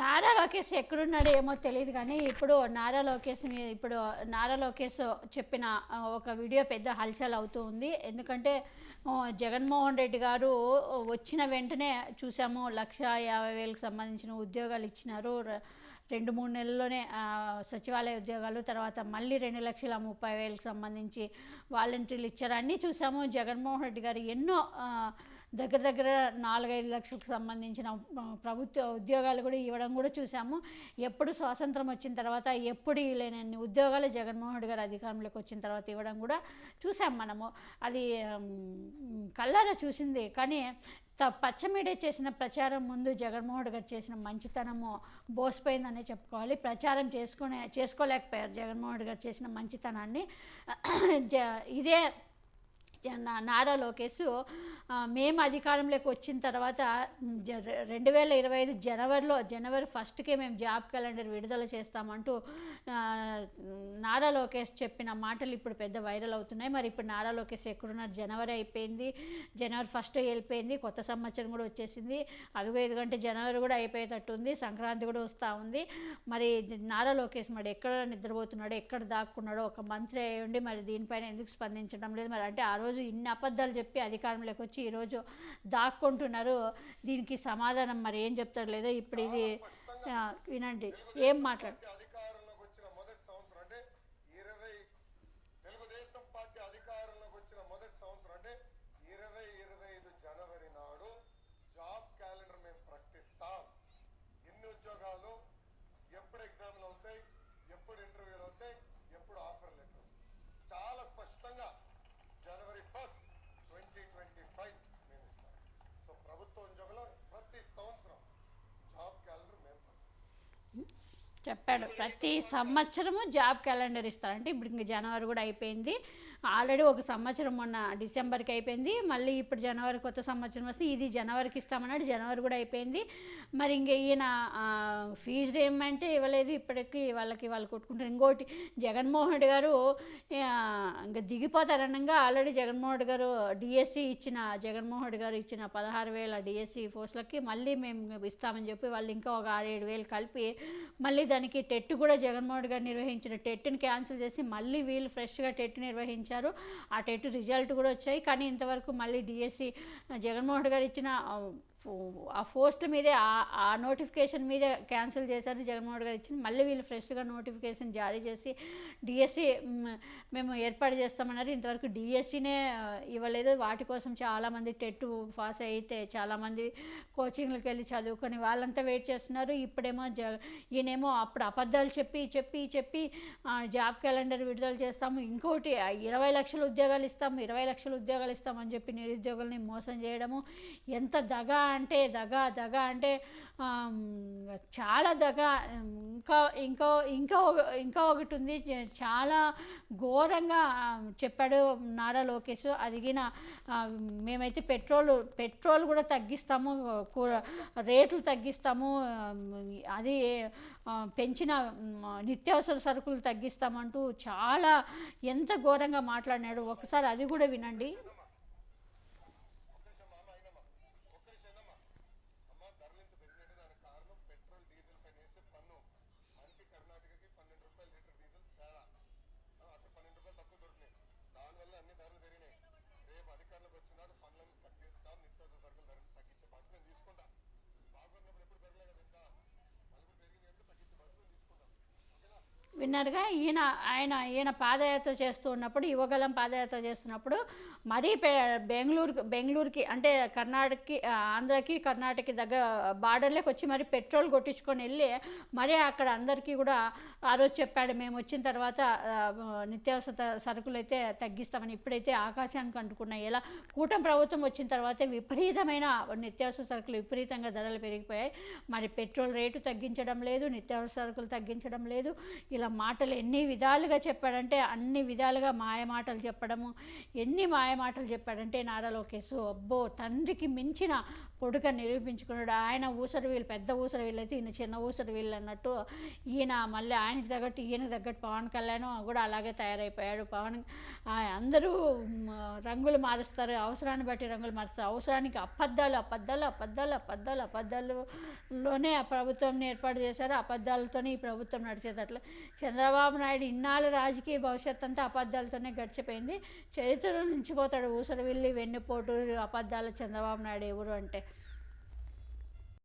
నారా లోకేష్ ఎక్కడున్నాడో ఏమో తెలియదు కానీ ఇప్పుడు నారా లోకేష్ మీద ఇప్పుడు నారా లోకేష్ చెప్పిన ఒక వీడియో పెద్ద హల్చల్ అవుతూ ఉంది. ఎందుకంటే జగన్మోహన్ రెడ్డి గారు వచ్చిన వెంటనే చూసాము లక్ష యాభై వేలకు సంబంధించిన ఉద్యోగాలు ఇచ్చినారు. రెండు మూడు నెలల్లోనే సచివాలయ ఉద్యోగాలు తర్వాత మళ్ళీ రెండు లక్షల ముప్పై వేలకు సంబంధించి వాలంటీర్లు ఇచ్చారు. అన్నీ చూసాము. జగన్మోహన్ రెడ్డి గారు ఎన్నో దగ్గర దగ్గర నాలుగైదు లక్షలకు సంబంధించిన ప్రభుత్వ ఉద్యోగాలు కూడా ఇవ్వడం కూడా చూసాము. ఎప్పుడు స్వాతంత్రం వచ్చిన తర్వాత ఎప్పుడు లేనన్ని ఉద్యోగాలు జగన్మోహన్ రెడ్డి గారు అధికారంలోకి వచ్చిన తర్వాత ఇవ్వడం కూడా చూసాం మనము. అది కళ్ళారా చూసింది. కానీ త- పచ్చ చేసిన ప్రచారం ముందు జగన్మోహన్ గారు చేసిన మంచితనము బోసిపోయిందనే చెప్పుకోవాలి. ప్రచారం చేసుకునే చేసుకోలేకపోయారు జగన్మోహన్ గారు చేసిన మంచితనాన్ని. జ ఇదే నారా లోకేష్ మేము అధికారంలోకి వచ్చిన తర్వాత జ- రెండు వేల ఇరవై ఐదు జనవరిలో జనవరి ఫస్ట్కే మేము జాబ్ క్యాలెండర్ విడుదల చేస్తామంటూ నారా లోకేష్ చెప్పిన మాటలు ఇప్పుడు పెద్ద వైరల్ అవుతున్నాయి. మరి ఇప్పుడు నారా లోకేష్ ఎక్కడున్నారు? జనవరి అయిపోయింది. జనవరి ఫస్ట్ వెళ్ళిపోయింది. కొత్త సంవత్సరం కూడా వచ్చేసింది. అదిగో ఇదిగంటే జనవరి కూడా అయిపోయేటట్టు ఉంది సంక్రాంతి కూడా వస్తూ ఉంది. మరి నారా లోకేష్ మరి ఎక్కడ నిద్రపోతున్నాడో ఎక్కడ దాక్కున్నాడో ఒక మంత్రి అయి ఉండి మరి దీనిపైన ఎందుకు స్పందించడం లేదు? మరి అంటే ఆ రోజు ఇన్ని అబద్ధాలు చెప్పి అధికారంలోకి వచ్చి ఈరోజు దాక్కుంటున్నారు. దీనికి సమాధానం మరి ఏం చెప్తాడు లేదో? ఇప్పుడు ఇది వినండి. ఏం మాట్లాడు? పార్టీ అధికారంలోకి వచ్చిన మొదటి సంవత్సరం అంటే ఇరవై తెలుగుదేశం పార్టీ అధికారంలోకి వచ్చిన మొదటి సంవత్సరం అంటే ఇరవై ఇరవై ఐదు జనవరి నాడు జాబ్ క్యాలెండర్ మేము ప్రకటిస్తాం. ఎన్ని ఉద్యోగాలు ఎప్పుడు ఎగ్జామ్లు అవుతాయి ఎప్పుడు ఇంటర్వ్యూలు అవుతాయి ఎప్పుడు ఆఫర్ లెటర్స్. చాలా స్పష్టంగా January first twenty twenty five మేము ఇస్తాం సో ప్రభుత్వ ప్రతి సంవత్సరం జాబ్ క్యాలెండర్ మేము చెప్పాడు. ప్రతి సంవత్సరము జాబ్ క్యాలెండర్ ఇస్తారంటే ఇప్పుడు ఇంక జనవరి కూడా అయిపోయింది. ఆల్రెడీ ఒక సంవత్సరం మొన్న డిసెంబర్కి అయిపోయింది. మళ్ళీ ఇప్పుడు జనవరి కొత్త సంవత్సరం వస్తే ఇది జనవరికి ఇస్తామన్నాడు జనవరి కూడా అయిపోయింది. మరి ఇంక ఈయన ఫీజు ఏమంటే ఇవ్వలేదు ఇప్పటికి వాళ్ళకి వాళ్ళు కొట్టుకుంటారు. ఇంకోటి జగన్మోహన్ రెడ్డి గారు ఇంకా దిగిపోతారనగా ఆల్రెడీ జగన్మోహన్ రెడ్డి గారు డిఎస్సి ఇచ్చిన జగన్మోహన్ రెడ్డి గారు ఇచ్చిన పదహారు వేల డిఎస్సి పోస్టులకి మళ్ళీ మేము ఇస్తామని చెప్పి వాళ్ళు ఇంకా ఒక ఆరు ఏడు వేలు కలిపి మళ్ళీ దానికి టెట్ కూడా జగన్మోహన్ రెడ్డి గారు నిర్వహించిన టెట్ని క్యాన్సిల్ చేసి మళ్ళీ వీళ్ళు ఫ్రెష్గా టెట్ నిర్వహించారు ఆ టెట్ రిజల్ట్ కూడా వచ్చాయి. కానీ ఇంతవరకు మళ్ళీ డిఎస్సి జగన్మోహన్ గారు ఇచ్చిన ఆ, ఫో- ఆ పోస్ట్ మీదే ఆ- నోటిఫికేషన్ మీదే క్యాన్సిల్ చేశారు జగన్మోహన్ రెడ్డి గారు ఇచ్చింది. మళ్ళీ వీళ్ళు ఫ్రెష్గా నోటిఫికేషన్ జారీ చేసి డిఎస్సి మేము ఏర్పాటు చేస్తామన్నారు. ఇంతవరకు డిఎస్సినే ఇవ్వలేదు. వాటి కోసం చాలామంది టెట్ పాస్ అయితే చాలామంది కోచింగ్లకు వెళ్ళి చదువుకొని వాళ్ళంతా వెయిట్ చేస్తున్నారు. ఇప్పుడేమో జ ఈయనేమో అప్పుడు అబద్ధాలు చెప్పి చెప్పి చెప్పి ఆ, జాబ్ క్యాలెండర్ విడుదల చేస్తాము. ఇంకోటి ఇరవై లక్షల ఉద్యోగాలు ఇస్తాము. ఇరవై లక్షల ఉద్యోగాలు ఇస్తామని చెప్పి నిరుద్యోగుల్ని మోసం చేయడము. ఎంత దగా అంటే దగ దగ అంటే చాలా దగ. ఇంకా ఇంకో ఇంకా ఒక- ఇంకా ఒకటి ఉంది. చాలా ఘోరంగా చెప్పాడు నారా లోకేష్. అదిగిన మేమైతే పెట్రోల్ పెట్రోల్ కూడా తగ్గిస్తాము రేట్లు తగ్గిస్తాము అది పెంచిన నిత్యావసర సరుకులు తగ్గిస్తామంటూ చాలా ఎంత ఘోరంగా మాట్లాడినాడు. ఒకసారి అది కూడా వినండి. అధికారులకు వచ్చినారు. విన్నారుగా? ఈయన ఆయన ఈయన పాదయాత్ర చేస్తూ ఉన్నప్పుడు యువగలం పాదయాత్ర చేస్తున్నప్పుడు మరీ పె- బెంగళూరు బెంగళూరుకి అంటే కర్ణాటకకి ఆంధ్రకి కర్ణాటకకి దగ్గర బార్డర్లోకి వచ్చి మరి పెట్రోల్ కొట్టించుకొని వెళ్ళి మరీ అక్కడ అందరికీ కూడా ఆ రోజు చెప్పాడు మేము వచ్చిన తర్వాత నిత్యావసర సరుకులు అయితే తగ్గిస్తామని ఇప్పుడైతే ఆకాశానికి అంటుకున్నాయి. ఎలా కూటమి ప్రభుత్వం వచ్చిన తర్వాత విపరీతమైన నిత్యావసర సరుకులు విపరీతంగా ధరలు పెరిగిపోయాయి. మరి పెట్రోల్ రేటు తగ్గించడం లేదు నిత్యావసర సరుకులు తగ్గించడం లేదు. ఇలా మాటలు ఎన్ని విధాలుగా చెప్పాడంటే అన్ని విధాలుగా మాయ మాటలు చెప్పడము ఎన్ని మాయ మాటలు చెప్పాడంటే నారా లోకేష్ అబ్బో తండ్రికి మించిన కొడుక నిరూపించుకున్నాడు. ఆయన ఊసరి వీళ్ళు పెద్ద ఊసరి వీళ్ళు అయితే ఈయన చిన్న ఊసరి వీళ్ళు అన్నట్టు ఈయన మళ్ళీ ఆయనకి తగ్గట్టు ఈయనకి తగ్గట్టు పవన్ కళ్యాణ్ కూడా అలాగే తయారైపోయాడు. పవన్ అందరూ రంగులు మారుస్తారు. అవసరాన్ని బట్టి రంగులు మారుస్తారు. అవసరానికి అబద్ధాలు అబద్ధాలు అబద్ధాలు అబద్ధాలు అబద్ధాలులోనే ఆ ప్రభుత్వం ఏర్పాటు చేశారు. అబద్ధాలతోనే ఈ ప్రభుత్వం నడిచేటట్లు చంద్రబాబు నాయుడు ఇన్నాళ్ళు రాజకీయ భవిష్యత్ అంతా అబద్ధాలతోనే గడిచిపోయింది. చరిత్రలో నిలిచిపోతాడు ఊసరవిల్లి వెన్నుపోటు అబద్ధాల చంద్రబాబు నాయుడు ఎవరు అంటే.